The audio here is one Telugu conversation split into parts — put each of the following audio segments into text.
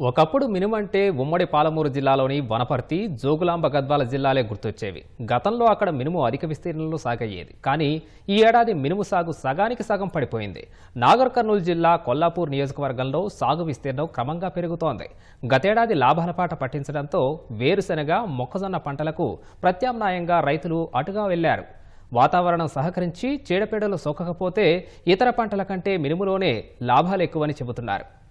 ఒకప్పుడు మినుమంటే ఉమ్మడి పాలమూరు జిల్లాలోని వనపర్తి జోగులాంబ గద్వాల జిల్లాలే గుర్తొచ్చేవి. గతంలో అక్కడ మినుము అధిక విస్తీర్ణంలో సాగయ్యేది. కానీ ఈ ఏడాది మినుము సాగు సగానికి సగం పడిపోయింది. నాగర్ కర్నూలు జిల్లా కొల్లాపూర్ నియోజకవర్గంలో సాగు విస్తీర్ణం క్రమంగా పెరుగుతోంది. గతేడాది లాభాల పాట పట్టించడంతో వేరుశెనగ మొక్కజొన్న పంటలకు ప్రత్యామ్నాయంగా రైతులు అటుగా వెళ్ళారు. వాతావరణం సహకరించి చీడపీడలు సోకకపోతే ఇతర పంటల కంటే మినుములోనే లాభాలు ఎక్కువని చెబుతున్నారు.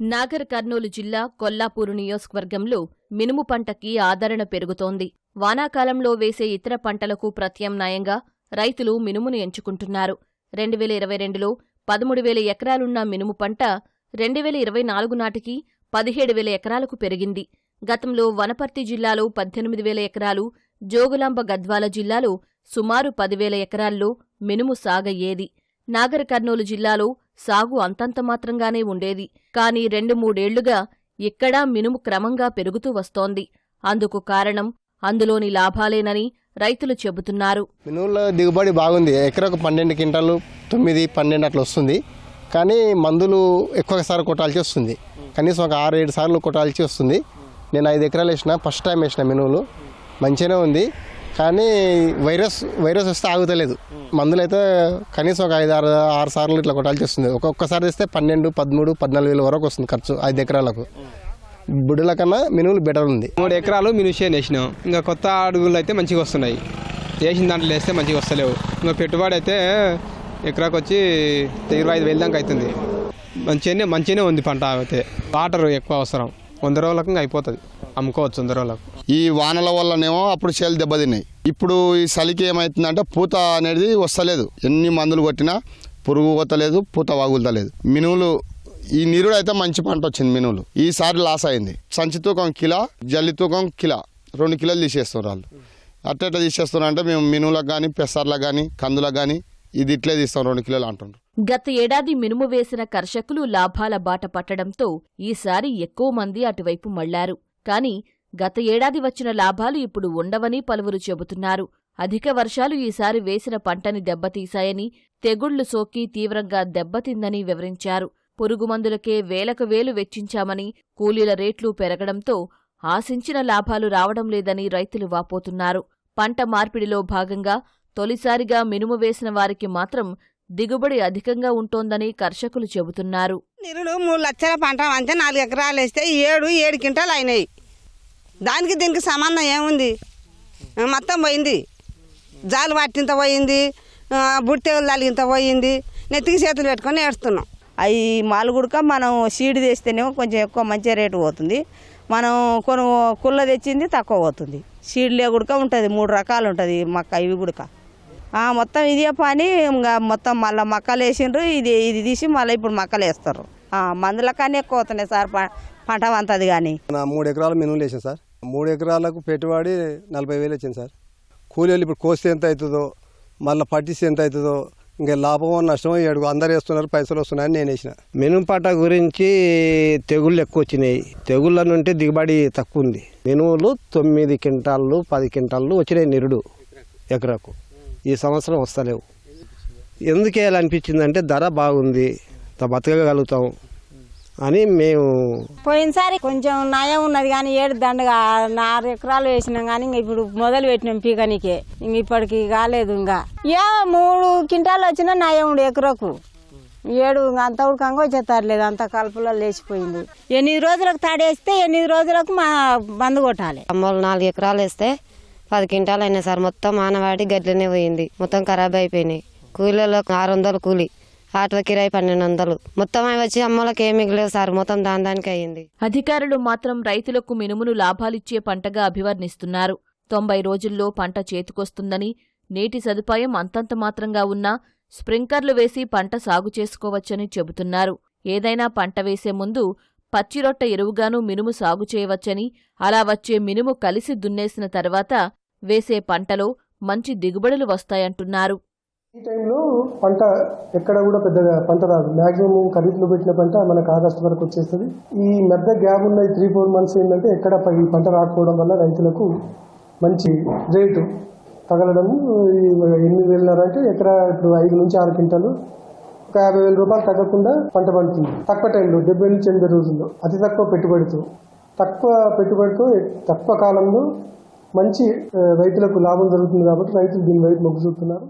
నాగర్ కర్నూలు జిల్లా కొల్లాపూరు నియోజకవర్గంలో మినుము పంటకి ఆదరణ పెరుగుతోంది. వానాకాలంలో వేసే ఇతర పంటలకు ప్రత్యామ్నాయంగా రైతులు మినుమును ఎంచుకుంటున్నారు. రెండు వేల ఇరవై రెండులో పదమూడు వేల ఎకరాలున్న మినుము పంట రెండు వేల ఇరవై నాలుగు నాటికి పదిహేడు వేల ఎకరాలకు పెరిగింది. గతంలో వనపర్తి జిల్లాలో పద్దెనిమిది వేల ఎకరాలు జోగులాంబ గద్వాల జిల్లాలో సుమారు పదివేల ఎకరాల్లో మినుము సాగయ్యేది. నాగర్ కర్నూలు జిల్లాలో సాగు అంతంత మాత్రంగానే ఉండేది. కానీ రెండు మూడేళ్ళుగా ఇక్కడా మినుము క్రమంగా పెరుగుతూ వస్తోంది. అందుకు కారణం అందులోని లాభాలేనని రైతులు చెబుతున్నారు. మినుముల దిగుబడి బాగుంది. ఎకరకు పన్నెండు క్వింటాలు తొమ్మిది పన్నెండు అట్లా వస్తుంది. కానీ మందులు ఎక్కువసారి కొట్టాల్సి వస్తుంది. కనీసం ఒక ఆరు ఏడు సార్లు కొట్టాల్సి వస్తుంది. నేను ఐదు ఎకరాలు వేసిన ఫస్ట్ టైం వేసిన మినువులు మంచిగానే ఉంది. కానీ వైరస్ వైరస్ వస్తే ఆగుతలేదు. మందులు అయితే కనీసం ఒక ఐదు ఆరు ఆరు సార్లు ఇట్లా కొట్టాల్సి వస్తుంది. ఒక్కొక్కసారి వేస్తే పన్నెండు పదమూడు పద్నాలుగు వేల వరకు వస్తుంది ఖర్చు ఐదు ఎకరాలకు. బుడ్డల కన్నా మినువులు బెటర్ ఉంది. మూడు ఎకరాలు మినుషేన్ వేసినాం. ఇంకా కొత్త అడుగులు అయితే మంచిగా వస్తున్నాయి. వేసిన దాంట్లో వేస్తే మంచిగా వస్తలేవు. ఇంకా పెట్టుబడి అయితే ఎకరాకు వచ్చి ఇరవై ఐదు వేలు దాకా అవుతుంది. మంచిగానే మంచిగానే ఉంది పంట అయితే. వాటర్ ఎక్కువ అవసరం. వంద రోజులకు ఇంకా అయిపోతుంది. అమ్ముకోవచ్చు వంద రోజులకు ఈ వానల వల్లనేమో అప్పుడు చేలు దెబ్బతిన్నాయి. ఇప్పుడు ఈ చలికి ఏమవుతుందంటే పూత అనేది వస్తలేదు. ఎన్ని మందులు కొట్టినా పురుగు కొత్తలేదు పూత వాగులతలేదు. మినువులు ఈ నిరుడు అయితే మంచి పంట వచ్చింది మినువులు. ఈసారి లాస్ అయింది. సంచి తూకం కిలో జల్లి తూకం కిలో. రెండు కిలోలు తీసేస్తున్నారు వాళ్ళు. అట్ట ఎట్లా తీసేస్తున్నారు అంటే మేము మినువులకు కానీ పెసర్లకు కానీ కందులకు కానీ ఇది ఇట్లే తీస్తాం రెండు కిలోలు అంటున్నారు గత ఏడాది మినుము వేసిన కర్షకులు లాభాల బాట పట్టడంతో ఈసారి ఎక్కువ మంది అటువైపు మళ్ళారు. కాని గత ఏడాది వచ్చిన లాభాలు ఇప్పుడు ఉండవని పలువురు చెబుతున్నారు. అధిక వర్షాలు ఈసారి వేసిన పంటని దెబ్బతీశాయని తెగుళ్ళు సోకి తీవ్రంగా దెబ్బతిందని వివరించారు. పురుగుమందులకే వేలకు వేలు వెచ్చించామని కూలీల రేట్లు పెరగడంతో ఆశించిన లాభాలు రావడం లేదని రైతులు వాపోతున్నారు. పంట మార్పిడిలో భాగంగా తొలిసారిగా మినుము వేసిన వారికి మాత్రం దిగుబడి అధికంగా ఉంటోందని కర్షకులు చెబుతున్నారు. నిరుడు మూడు లక్షల పంట అంటే నాలుగు ఎకరాలు వేస్తే ఏడు ఏడు క్వింటాలు అయినాయి. దానికి దీనికి సంబంధం ఏముంది? మొత్తం పోయింది. జాలు పట్టింత పోయింది. బుట్టెలు తలిగింత పోయింది. నెత్తికి చేతులు పెట్టుకొని ఏడుస్తున్నాం. అవి మాలుగుడక మనం సీడ్ తెస్తేనేమో కొంచెం ఎక్కువ మంచి రేటు పోతుంది. మనం కొను కుళ్ళ తెచ్చింది తక్కువ పోతుంది. సీడ్ లేగుడక ఉంటుంది మూడు రకాలు ఉంటుంది మక్క ఇవి గుడక. ఆ, మొత్తం ఇదే పని ఇంకా మొత్తం మళ్ళీ మక్కలు వేసిండ్రు ఇది ఇది తీసి మళ్ళీ ఇప్పుడు మక్కలు వేస్తారు. ఆ, మందుల కానీ ఎక్కువ అవుతున్నాయి సార్ ప- పంట వంతది కానీ. నా మూడు ఎకరాల మినుములు వేసాను సార్. మూడు ఎకరాలకు పెట్టుబడి నలభై వేలు వచ్చింది సార్. కూలీలు ఇప్పుడు కోస్తే ఎంత అవుతుందో మళ్ళీ పట్టిస్తే ఎంత అవుతుందో ఇంకా లాభమో నష్టమో ఏడు అందరు వేస్తున్నారు పైసలు వస్తున్నాయని నేను వేసిన. మినుము పంట గురించి తెగుళ్ళు ఎక్కువ వచ్చినాయి. తెగుళ్ళ నుండి దిగుబడి తక్కువ ఉంది. మినుములు తొమ్మిది క్వింటాళ్ళు పది క్వింటాళ్ళు వచ్చినాయి నిరుడు ఎకరాకు. ఈ సంవత్సరం వస్తలేవు. ఎందుకు వేయాలనిపించిందంటే ధర బాగుంది త- బతకగలుగుతాం అని మేము పోయినసారి కొంచెం నయం ఉన్నది కానీ ఏడు దండగా ఆరు ఎకరాలు వేసినాం కానీ ఇంక ఇప్పుడు మొదలు పెట్టినాం పీకనికే. ఇంక ఇప్పటికి కాలేదు ఇంకా. ఏ మూడు క్వింటాలు వచ్చినా నయం ఉండు ఎకరకు. ఏడు ఇంక అంత ఉడకంగా వచ్చేస్తారలేదు అంత కలుపులో లేచిపోయింది. ఎనిమిది రోజులకు తడేస్తే ఎనిమిది రోజులకు మా మందు కొట్టాలి. అమ్మోళ్ళు నాలుగు ఎకరాలు వేస్తే పది క్వింటాలు అయినాయి సార్ మొత్తం మానవాడి గడ్లనే పోయింది. మొత్తం ఖరాబ్ అయిపోయినాయి. కూలీలకు ఆరు వందలు కూలి ఆటో కిరాయి పన్నెండు వందలు. మొత్తం అవి వచ్చి అమ్మోళ్ళకి ఏమి మిగిలేవు సార్ మొత్తం దాని దానికి అయ్యింది అధికారులు మాత్రం రైతులకు మినుమును లాభాలిచ్చే పంటగా అభివర్ణిస్తున్నారు. తొంభై రోజుల్లో పంట చేతికొస్తుందని నీటి సదుపాయం అంతంత మాత్రంగా ఉన్నా స్ప్రింకర్లు వేసి పంట సాగు చేసుకోవచ్చని చెబుతున్నారు. ఏదైనా పంట వేసే ముందు పచ్చిరొట్ట ఎరువుగాను మినుము సాగు చేయవచ్చని అలా వచ్చే మినుము కలిసి దున్నేసిన తర్వాత వేసే పంటలో మంచి దిగుబడులు వస్తాయంటున్నారు. ఈ టైంలో పంట ఎక్కడ కూడా పెద్దగా పంట రాదు. మాక్సిమం ఖరీఫ్లో పెట్టిన పంట మనకు ఆగస్టు వరకు వచ్చేస్తుంది. ఈ మధ్య గ్యాప్ ఉన్న త్రీ ఫోర్ మంత్స్ ఏంటంటే ఎక్కడ ఈ పంట రాకపోవడం వల్ల రైతులకు మంచి రేటు తగలడం. ఎనిమిది వేలున్నర అంటే ఎక్కడ ఇప్పుడు ఐదు నుంచి ఆరు క్వింటాలు ఒక యాభై వేల రూపాయలు తగ్గకుండా పంట పండుతుంది. తక్కువ టైంలో డెబ్బై నుంచి ఎనభై రోజుల్లో అతి తక్కువ పెట్టుబడితో తక్కువ పెట్టుబడితో తక్కువ కాలంలో మంచి రైతులకు లాభం జరుగుతుంది కాబట్టి రైతులు దీని వైపు మొగ్గు చూపుతున్నారు.